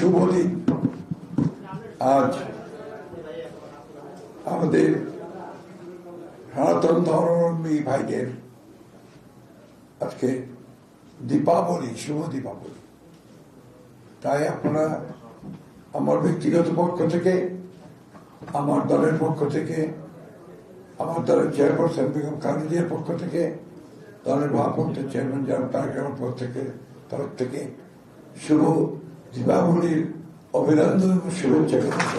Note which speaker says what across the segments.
Speaker 1: দিন আজ আমাদের সনাতন ধর্মী ভাইদের আজকে দীপাবলি, শুভ দীপাবলি। তাই আপনারা আমার ব্যক্তিগত পক্ষ থেকে, আমার দলের পক্ষ থেকে, আমার দলের চেয়ারপারসন বেগম খালেদিয়ার পক্ষ থেকে, দলের ভারপ্রাপ্ত চেয়ারম্যান যারা তারেক পক্ষ থেকে, তরফ থেকে শুভ দীপাবলির অভিনন্দন শুভেচ্ছা জানাচ্ছি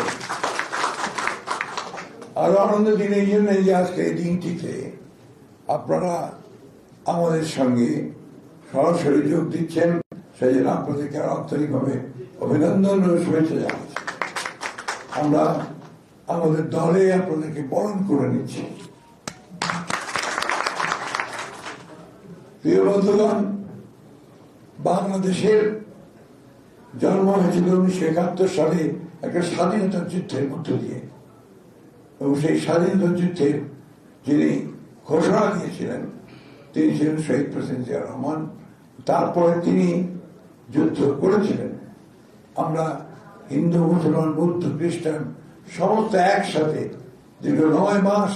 Speaker 1: আরও আনন্দ দিন এই জন্য যে আজকে এই দিনটিতে আপনারা আমাদের সঙ্গে সরাসরি যোগ দিচ্ছেন, সেই জন্য আপনাদেরকে আরও আন্তরিকভাবে অভিনন্দন ও শুভেচ্ছা জানাচ্ছি। আমরা আমাদের দলে আপনাদেরকে বরণ করে নিচ্ছি। প্রিয় বন্ধুগণ, বাংলাদেশের জন্ম হয়েছিল উনিশশো একাত্তর সালে একটা স্বাধীনতা যুদ্ধের মধ্য দিয়ে। এবং সেই স্বাধীনতা যুদ্ধে যিনি ঘোষণা দিয়েছিলেন, তিনি ছিলেন শহীদ প্রেসিডেন্ট জিয়া রহমান। তারপরে তিনি যুদ্ধ করেছিলেন। আমরা হিন্দু, মুসলমান, বৌদ্ধ, খ্রিস্টান সমস্ত একসাথে দীর্ঘ নয় মাস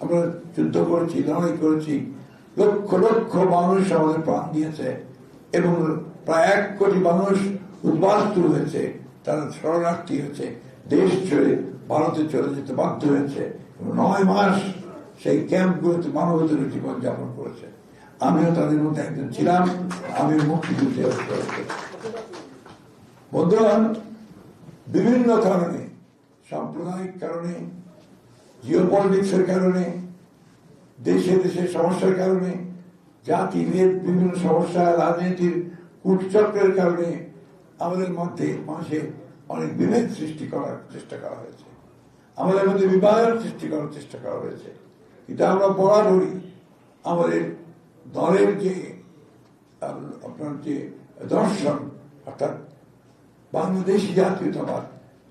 Speaker 1: আমরা যুদ্ধ করেছি, লড়াই করেছি। লক্ষ লক্ষ মানুষ আমাদের প্রাণ দিয়েছে। এবং প্রায় এক কোটি মানুষ উদ্বাস্তু হয়েছে তারা শরণার্থী হয়েছে, দেশ ছেড়ে ভারতে চলে যেতে বাধ্য হয়েছে। নয় মাস সেই ক্যাম্পগুলোতে মানবতার জীবন যাপন করেছে। আমিও তাদের মধ্যে একজন ছিলাম আমিও মুক্তিযুদ্ধে বন্ধুগণ, বিভিন্ন কারণে, সাম্প্রদায়িক কারণে, জিওপলিটিক্সের কারণে, দেশে দেশে সমস্যার কারণে জাতিভেদ বিভিন্ন সমস্যা, রাজনীতির কুটচক্রের কারণে আমাদের মধ্যে মানুষের অনেক বিভেদ সৃষ্টি করার চেষ্টা করা হয়েছে। আমাদের মধ্যে বিবাহের সৃষ্টি করার চেষ্টা করা হয়েছে। কিন্তু আমরা বরাবরই আমাদের দলের যে, আপনার যে দর্শন, অর্থাৎ বাংলাদেশি জাতীয়তাবাদ,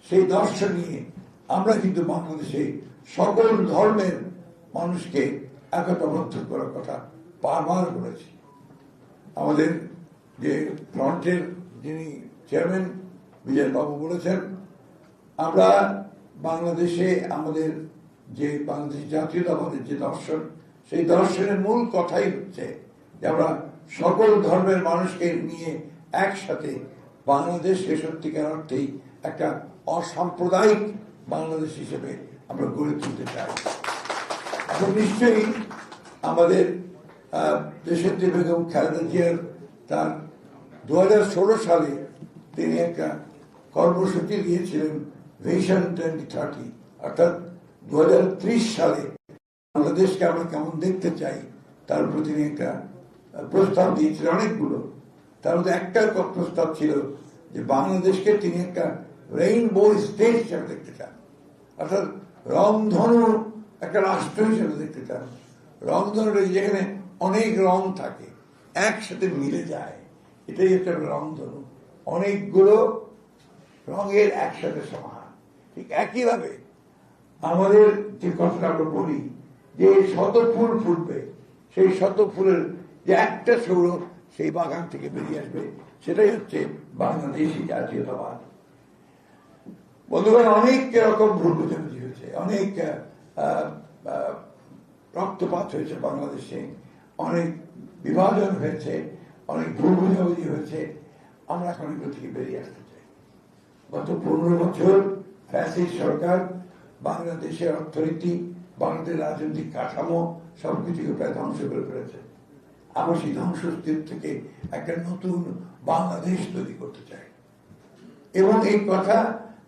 Speaker 1: সেই দর্শন নিয়ে আমরা কিন্তু বাংলাদেশে সকল ধর্মের মানুষকে একতাবদ্ধ করার কথা বারবার বলেছি। আমাদের যে ফ্রন্টের যিনি চেয়ারম্যান বিজয় বাবু বলেছেন, আমরা বাংলাদেশে আমাদের যে বাংলাদেশ জাতীয়তাবাদের যে দর্শন, সেই দর্শনের মূল কথাই হচ্ছে যে আমরা সকল ধর্মের মানুষকে নিয়ে একসাথে বাংলাদেশকে সত্যিকার অর্থেই একটা অসাম্প্রদায়িক বাংলাদেশ হিসেবে আমরা গড়ে তুলতে চাই। নিশ্চয়ই আমাদের আহ, দেশনেত্রী বেগম খালেদা জিয়ার তার দু হাজার ষোলো সালে তিনি একটা কর্মসূচি দিয়েছিলেন ভিশন টোয়েন্টি থার্টি অর্থাৎ দু হাজার ত্রিশ সালে বাংলাদেশকে আমরা কেমন দেখতে চাই তার উপর তিনি একটা প্রস্তাব দিয়েছিলেন অনেকগুলো। তার মধ্যে একটা প্রস্তাব ছিল যে বাংলাদেশকে তিনি একটা রেইনবো স্টেট হিসাবে দেখতে চান। অর্থাৎ রংধনু একটা রাষ্ট্র হিসেবে দেখতে চান। রংধনুটা যেখানে অনেক রং থাকে, একসাথে মিলে যায়। এটাই হচ্ছে রংধনু অনেকগুলো রঙের একসাথে সমাহার ঠিক একইভাবে আমাদের যে কথাটা আমরা বলি, যে শত ফুল ফুটবে, সেই শত ফুলের যে একটা সৌরভ সেই বাগান থেকে বেরিয়ে আসবে। সেটাই হচ্ছে বাংলাদেশি জাতীয়তাবাদ। বন্ধুগণ, অনেক রকম ভুল বোঝাবুঝি হয়েছে, অনেক রক্তপাত হয়েছে বাংলাদেশে। অনেক বিভাজন হয়েছে, অনেক ভুল বোঝাবুঝি হয়েছে। আমরা এখন এগুলো থেকে বেরিয়ে আসতে চাই। গত পনেরো বছর ফ্যাসিস্ট সরকার, বাংলাদেশের অর্থনীতি, বাংলাদেশের রাজনৈতিক কাঠামো সবকিছুকে প্রায় ধ্বংস করে ফেলেছে। আমরা সেই ধ্বংসস্তূপ থেকে একটা নতুন বাংলাদেশ তৈরি করতে চাই। এবং এই কথা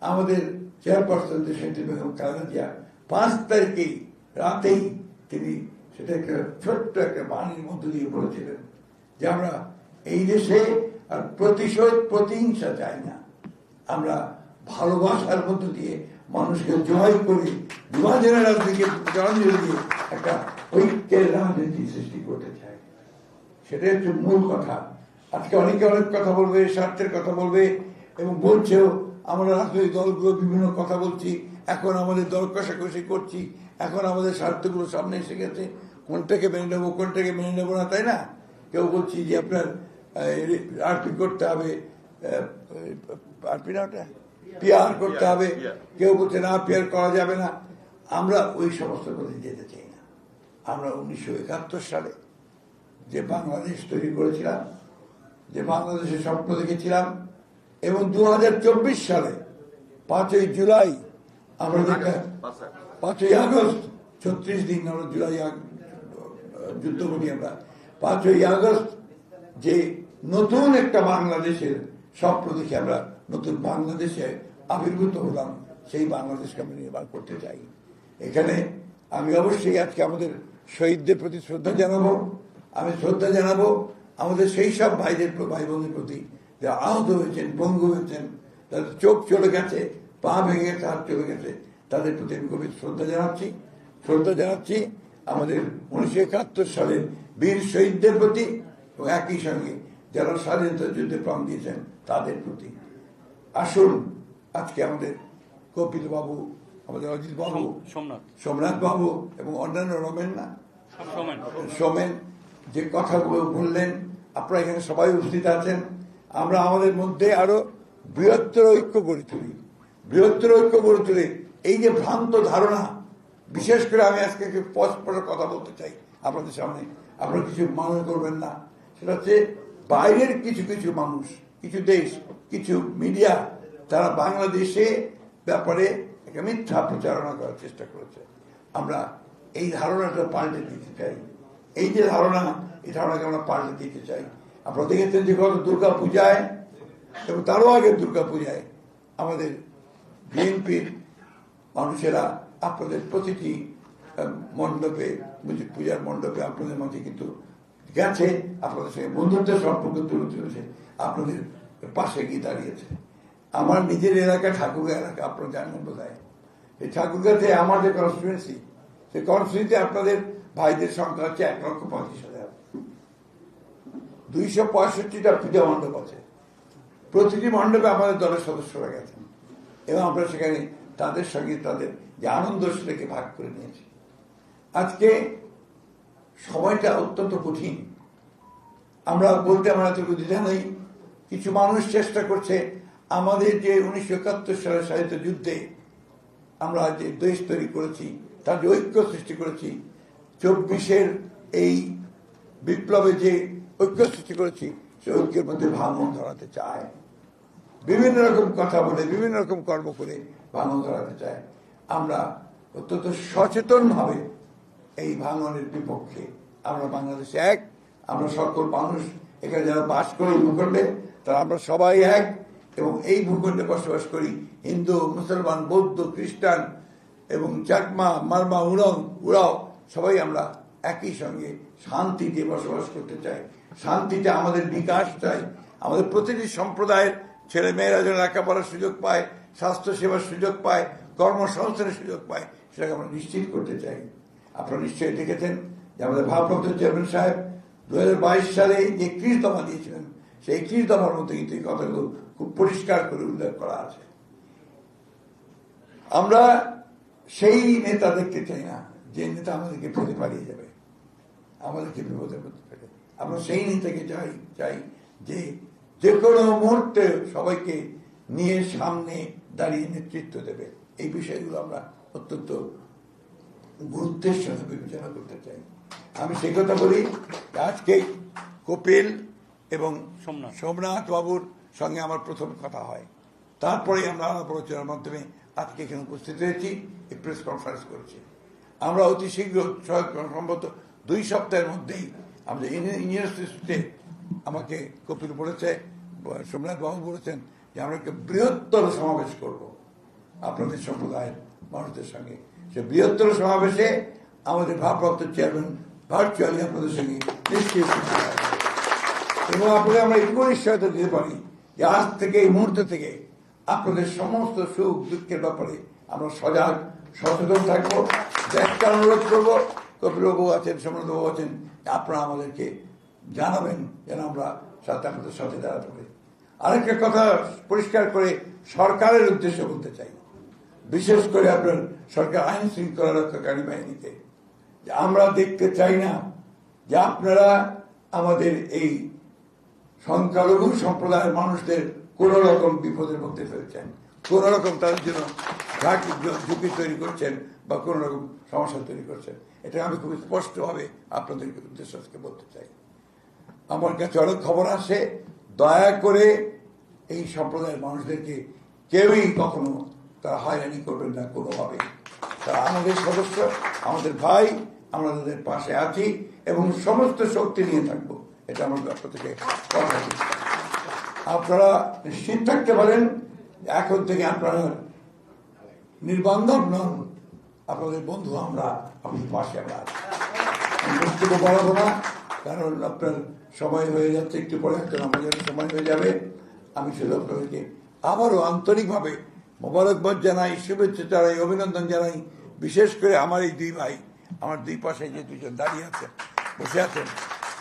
Speaker 1: আমাদের চেয়ারপারসন দেশনেত্রী বেগম খালেদা পাঁচ তারিখেই রাতেই তিনি সেটা একটা ছোট্ট একটা বাণীর মধ্য দিয়ে বলেছিলেন যে আমরা এই দেশে আর প্রতিশোধ প্রতিহিংসা চাই না। আমরা ভালোবাসার মধ্য দিয়ে মানুষকে জয় করে বিভাজনের রাজনীতিকে জয় দিয়ে একটা ঐক্যের রাজনীতি সৃষ্টি করতে চাই। সেটাই হচ্ছে মূল কথা। আজকে অনেকে অনেক কথা বলবে স্বার্থের কথা বলবে এবং বলছেও আমরা রাজনৈতিক দলগুলো বিভিন্ন কথা বলছি এখন আমাদের দর কষাকষি করছি এখন আমাদের স্বার্থগুলো সামনে এসে গেছে। কোনটাকে মেনে নেব কোনটাকে মেনে নেব না তাই না? কেউ বলছি যে আপনার আরপি করতে হবে পারবি না ওটা? পিয়ার করতে হবে। কেউ বলছে না পিয়ার করা যাবে না। আমরা ওই সমস্ত পথে যেতে চাই না। আমরা উনিশশো একাত্তর সালে যে বাংলাদেশ তৈরি করেছিলাম যে বাংলাদেশের স্বপ্ন দেখেছিলাম এবং দু হাজার চব্বিশ সালে পাঁচই জুলাই আমরা পাঁচই আগস্ট ছত্রিশ দিন আমরা জুলাই আগ- যুদ্ধ করি আমরা। পাঁচই আগস্ট যে নতুন একটা বাংলাদেশের স্বপ্ন দেখে আমরা নতুন বাংলাদেশে আবির্ভূত হলাম, সেই বাংলাদেশকে আমরা নির্মাণ করতে চাই। এখানে আমি অবশ্যই আজকে আমাদের শহীদদের প্রতি শ্রদ্ধা জানাব। আমি শ্রদ্ধা জানাব আমাদের সেই সব ভাইদের ভাই বোনের প্রতি যারা আহত হয়েছেন পঙ্গু হয়েছেন, তাদের চোখ চলে গেছে, পা ভেঙে গেছে হাত চলে গেছে, তাদের প্রতি আমি গভীর শ্রদ্ধা জানাচ্ছি। শ্রদ্ধা জানাচ্ছি আমাদের উনিশশো একাত্তর সালের বীর শহীদদের প্রতি এবং একই সঙ্গে যারা স্বাধীনতা যুদ্ধে প্রাণ দিয়েছেন তাদের প্রতি। আসুন আজকে আমাদের কপিল বাবু আমাদের অজিত বাবু
Speaker 2: সোমনাথ।
Speaker 1: সোমনাথ বাবু এবং অন্যান্য রমেন না
Speaker 2: সোমেন
Speaker 1: যে কথাগুলো বললেন আপনারা এখানে সবাই উপস্থিত আছেন। আমরা আমাদের মধ্যে আরও বৃহত্তর ঐক্য গড়ে তুলি। বৃহত্তর ঐক্য গড়ে তুলি এই যে ভ্রান্ত ধারণা বিশেষ করে আমি আজকে একটু স্পষ্ট কথা বলতে চাই আপনাদের সামনে। আপনারা কিছু মনে করবেন না। সেটা হচ্ছে, বাইরের কিছু কিছু মানুষ, কিছু দেশ, কিছু মিডিয়া, তারা বাংলাদেশে ব্যাপারে একটা মিথ্যা প্রচারণা করার চেষ্টা করেছে। আমরা এই ধারণাটা পাল্টে দিতে চাই। এই যে ধারণা, এই ধারণাকে আমরা পাল্টে দিতে চাই। আপনারা দেখেছেন যে গত দুর্গা পূজায় এবং তারও আগে দুর্গা পূজায় আমাদের বিএনপির মানুষেরা আপনাদের প্রতিটি মণ্ডপে পূজার মণ্ডপে আপনাদের মাঝে কিন্তু গেছে, আপনাদের সঙ্গে বন্ধুত্বের সম্পর্ক তুলে তুলেছে আপনাদের পাশে গিয়ে দাঁড়িয়েছে। আমার নিজের এলাকা ঠাকুরগা এলাকা, আপনারা জানেন বোধ হয় এই ঠাকুরগাতে আমার যে কনস্টিটুয়েন্সি সেই কনস্টিটুয়েন্সি আপনাদের ভাইদের সংখ্যা হচ্ছে এক লক্ষ পঁচিশ হাজার। দুইশো পঁয়ষট্টিটা পূজা মণ্ডপ আছে। প্রতিটি মণ্ডপে আমাদের দলের সদস্যরা গেছেন। এবং আমরা সেখানে তাদের সঙ্গে তাদের যে আনন্দ সেটাকে ভাগ করে নিয়েছে। আজকে সময়টা অত্যন্ত কঠিন। আমরা বলতে আমার এতটুকু দ্বিধা নেই। কিছু মানুষ চেষ্টা করছে আমাদের যে উনিশশো একাত্তর সালের সাহিত্য যুদ্ধে আমরা যে দেশ তৈরি করেছি, তার যে ঐক্য সৃষ্টি করেছি, চব্বিশের এই বিপ্লবে যে ঐক্য সৃষ্টি করেছি, সে ঐক্যের মধ্যে ভাঙন ধরাতে চায়। বিভিন্ন রকম কথা বলে, বিভিন্ন রকম কর্ম করে ভাঙন ধরাতে চায়। আমরা অত্যন্ত সচেতন ভাবে এই ভাঙনের বিপক্ষে আমরা বাংলাদেশে এক, আমরা সকল মানুষ এখানে যারা বাস করি ভূখণ্ডে, তারা আমরা সবাই এক এবং এই ভূখণ্ডে বসবাস করি। হিন্দু, মুসলমান, বৌদ্ধ, খ্রিস্টান এবং চাকমা মারমা উড়ং, উড়াও, সবাই আমরা একই সঙ্গে শান্তিতে বসবাস করতে চাই। শান্তিতে আমাদের বিকাশ চাই। আমাদের প্রতিটি সম্প্রদায়ের ছেলে মেয়েরা যেন লেখাপড়ার সুযোগ পায় স্বাস্থ্য সেবার সুযোগ পায়, কর্মসংস্থানের সুযোগ পায়, সেটাকে আমরা নিশ্চিত করতে চাই। আপনারা নিশ্চয়ই দেখেছেন যে আমাদের ভারপ্রাপ্ত চেয়ারম্যান সাহেব দু হাজার বাইশ সালে যে একত্রিশ দফা দিয়েছিলেন, সেই একত্রিশ দফার মধ্যে কিন্তু এই কথাগুলো খুব পরিষ্কার করে উল্লেখ করা আছে। আমরা সেই নেতা দেখতে চাই না, যে নেতা আমাদেরকে ফেলে পালিয়ে যাবে, আমাদেরকে বিপদের মধ্যে ফেলে। আমরা সেই নেতাকে চাই চাই যে যে কোনো মুহূর্তে সবাইকে নিয়ে সামনে দাঁড়িয়ে নেতৃত্ব দেবে। এই বিষয়গুলো আমরা অত্যন্ত গুরুত্বের সঙ্গে বিবেচনা করতে চাই। আমি সেই কথা বলি আজকে কপিল এবং
Speaker 2: সোমনাথ।
Speaker 1: সোমনাথ বাবুর সঙ্গে আমার প্রথম কথা হয়। তারপরে আমরা আলাপ আলোচনার মাধ্যমে আজকে এখানে উপস্থিত হয়েছি এই প্রেস কনফারেন্স করেছি। আমরা অতি শীঘ্র সম্ভবত দুই সপ্তাহের মধ্যেই আমাদের ইউনিভার্সিটিতে আমাকে কপিল বলেছে সোমনাথ বাবু বলেছেন যে আমরা একটা বৃহত্তর সমাবেশ করব। আপনাদের সম্প্রদায়ের মানুষদের সঙ্গে। সে বৃহত্তর সমাবেশে আমাদের ভারপ্রাপ্ত চেয়ারম্যান ভার্চুয়ালি আপনাদের সঙ্গে এবং আপনাদের আমরা এটুকু নিশ্চয়তা দিতে পারি যে আজ থেকে এই মুহূর্ত থেকে আপনাদের সমস্ত সুখ দুঃখের ব্যাপারে আমরা সজাগ, সচেতন থাকব একটা অনুরোধ করব। কপিলবাবু আছেন সমরবাবু আছেন, আপনারা আমাদেরকে জানাবেন যেন আমরা সাথে আপনাদের পারি। আরেকটা কথা পরিষ্কার করে সরকারের উদ্দেশ্যে বলতে চাই। বিশেষ করে আপনার সরকার আইন শৃঙ্খলা রক্ষাকারী বাহিনীতে আমরা দেখতে চাই না যে আপনারা আমাদের এই সংখ্যালঘু সম্প্রদায়ের মানুষদের কোন রকম বিপদের মধ্যে ফেলছেন, কোন রকম তাদের জন্য ঝাঁকি তৈরি করছেন বা কোন রকম সমস্যা তৈরি করছেন। এটা আমি খুব স্পষ্টভাবে আপনাদেরকে উদ্দেশ্য বলতে চাই। আমার কাছে অনেক খবর আসে দয়া করে এই সম্প্রদায়ের মানুষদেরকে কেউই কখনো তারা হয়রানি করবেন না কোনোভাবে। তারা আমাদের সদস্য, আমাদের ভাই, আমরা তাদের পাশে আছি এবং সমস্ত শক্তি নিয়ে থাকব। এটা আমার পক্ষ থেকে কথা আপনারা নিশ্চিত থাকতে পারেন, এখন থেকে আপনারা নির্বান্ধব নন। আপনাদের বন্ধু আমরা, আপনাদের পাশে আমরা আছি। বক্তব্য বাড়াবো না। কারণ আপনার সময় হয়ে যাচ্ছে, একটু পরে একটা আমাদের সময় হয়ে যাবে। আমি শুধু আপনাদেরকে আবারও আন্তরিকভাবে মোবারকবাদ জানাই, শুভেচ্ছা জানাই, অভিনন্দন জানাই। বিশেষ করে আমার এই দুই ভাই, আমার দুই পাশে যে দুজন দাঁড়িয়ে আছেন বসে আছেন,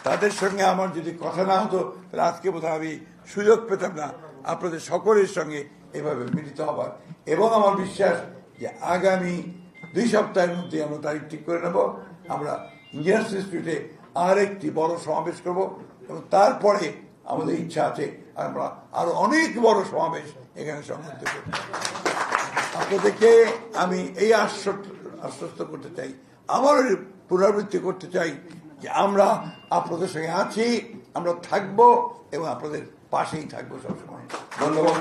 Speaker 1: তাদের সঙ্গে আমার যদি কথা না হতো, তাহলে আজকে বোধহয় আমি সুযোগ পেতাম না। আপনাদের সকলের সঙ্গে এভাবে মিলিত হবার। এবং আমার বিশ্বাস যে আগামী দুই সপ্তাহের মধ্যে আমরা তারিখ ঠিক করে নেব। আমরা ইঞ্জিনিয়ার্স ইনস্টিটিউটে আর একটি বড় সমাবেশ করব এবং তারপরে আমাদের ইচ্ছা আছে আমরা আরও অনেক বড় সমাবেশ এখানে সংযুক্ত করব। আপনাদেরকে আমি এই আশ্বস্ত আশ্বস্ত করতে চাই, আবার পুনরাবৃত্তি করতে চাই যে আমরা আপনাদের সঙ্গে আছি, আমরা থাকব এবং আপনাদের পাশেই থাকব সবসময়। ধন্যবাদ।